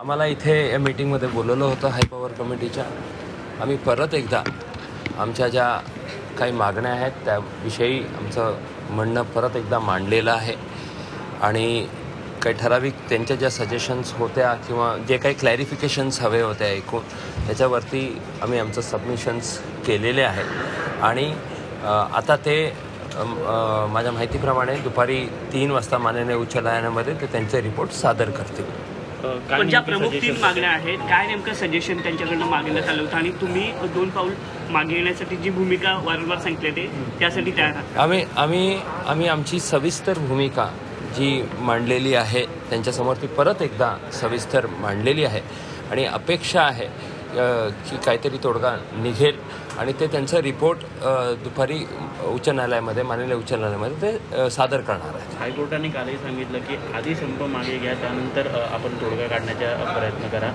आम्हाला इथे या मीटिंगमध्ये बोलवलं होतं हाय पॉवर कमिटीच्या आम्ही परत एकदा आमच्या ज्या काही मागण्या आहेत त्याविषयी आमचं म्हणणं परत एकदा मांडलेलं आहे. आणि काही ठराविक त्यांच्या ज्या सजेशन्स होत्या किंवा जे काही क्लॅरिफिकेशन्स हवे होते ऐकून त्याच्यावरती आम्ही आमचं सबमिशन्स केलेले आहेत. आणि आता ते माझ्या माहितीप्रमाणे दुपारी तीन वाजता माननीय उच्च न्यायालयामध्ये ते त्यांचे रिपोर्ट सादर करतील. पण ज्या प्रमुख तीन मागण्या आहेत काय नेमकं सजेशन त्यांच्याकडनं मागण्यात आलं होतं? आणि तुम्ही दोन पाऊल मागे येण्यासाठी जी भूमिका वारंवार सांगितली ते त्यासाठी तयार आहात. आम्ही आम्ही आम्ही आमची सविस्तर भूमिका जी मांडलेली आहे त्यांच्यासमोर ती परत एकदा सविस्तर मांडलेली आहे. आणि अपेक्षा आहे की काहीतरी तोडगा निघेल आणि ते त्यांचं रिपोर्ट दुपारी उच्च न्यायालयामध्ये माननीय उच्च न्यायालयामध्ये ते सादर करणार आहेत. हायकोर्टाने कालही सांगितलं की आधी संप मागे घ्या त्यानंतर आपण तोडगा काढण्याचा प्रयत्न करा.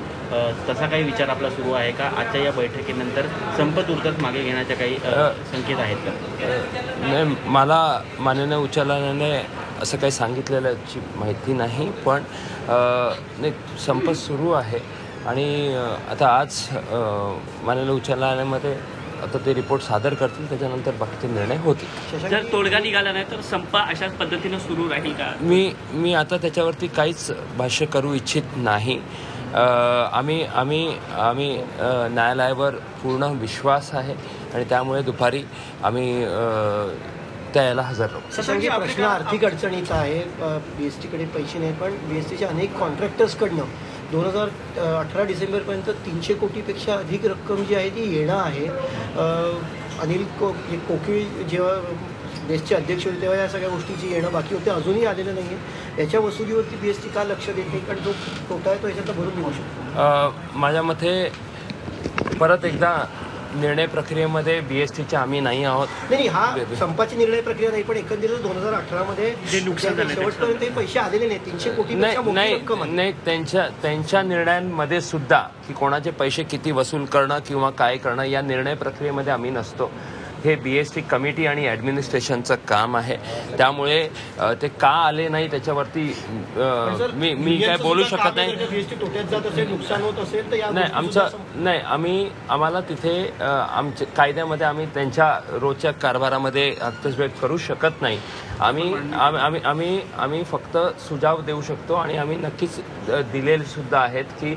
तसा काही विचार आपला सुरू आहे का? आजच्या या बैठकीनंतर संप तुर्तच मागे घेण्याच्या काही संकेत आहेत का? नाही मला माननीय उच्च न्यायालयाने असं काही सांगितलेल्याची माहिती नाही पण नाही संप सुरू आहे. आणि आता आज माननीय उच्च न्यायालयामध्ये आता ते रिपोर्ट सादर करतील त्याच्यानंतर बाकीचे निर्णय होतील. जर तोडगा निघाला नाही तर संप अशाच पद्धतीनं सुरू राहील का? मी मी आता त्याच्यावरती काहीच भाष्य करू इच्छित नाही. आम्ही आम्ही आम्ही न्यायालयावर पूर्ण विश्वास आहे आणि त्यामुळे दुपारी आम्ही अ, त्या याला हजर राहू. प्रश्न आर्थिक अडचणीचा आहे. बी एस टीकडे पैसे नाहीत पण बी एस टीच्या अनेक कॉन्ट्रॅक्टर्सकडनं दोन हजार अठरा डिसेंबरपर्यंत तीनशे कोटीपेक्षा अधिक रक्कम जी आहे ती येणं आहे. अनिल को हे कोकिळ जेव्हा बेस्टचे अध्यक्ष होते तेव्हा या सगळ्या गोष्टीची येणं बाकी होते. अजूनही आलेलं नाही आहे. याच्या वसुलीवरती बी एस टी का लक्ष देत नाही? कारण जो तोटा आहे तो याच्यातला भरून निघू शकतो. माझ्या मते परत एकदा निर्णय प्रक्रियेमध्ये बी एस टीच्या आम्ही नाही आहोत. नाही हा संपाची निर्णय प्रक्रिया नाही पण एकंदरीत दोन हजार नुकसान झालं शेवटपर्यंत पैसे आलेले नाही तीनशे आहे. नाही त्यांच्या त्यांच्या निर्णयांमध्ये सुद्धा की कोणाचे पैसे किती वसूल करणं किंवा काय करणं या निर्णय प्रक्रियेमध्ये आम्ही नसतो. हे बी एस टी कमिटी आणि ॲडमिनिस्ट्रेशनचं काम आहे. त्यामुळे ते का आले नाही त्याच्यावरती मी मी काय बोलू शकत नाही. नाही आमचं नाही आम्ही आम्हाला तिथे आमच्या कायद्यामध्ये आम्ही त्यांच्या रोजच्या कारभारामध्ये हस्तक्षेप करू शकत नाही. आम्ही आम्ही आम्ही आम्ही फक्त सुझाव देऊ शकतो आणि आम्ही नक्कीच दिलेले सुद्धा आहेत की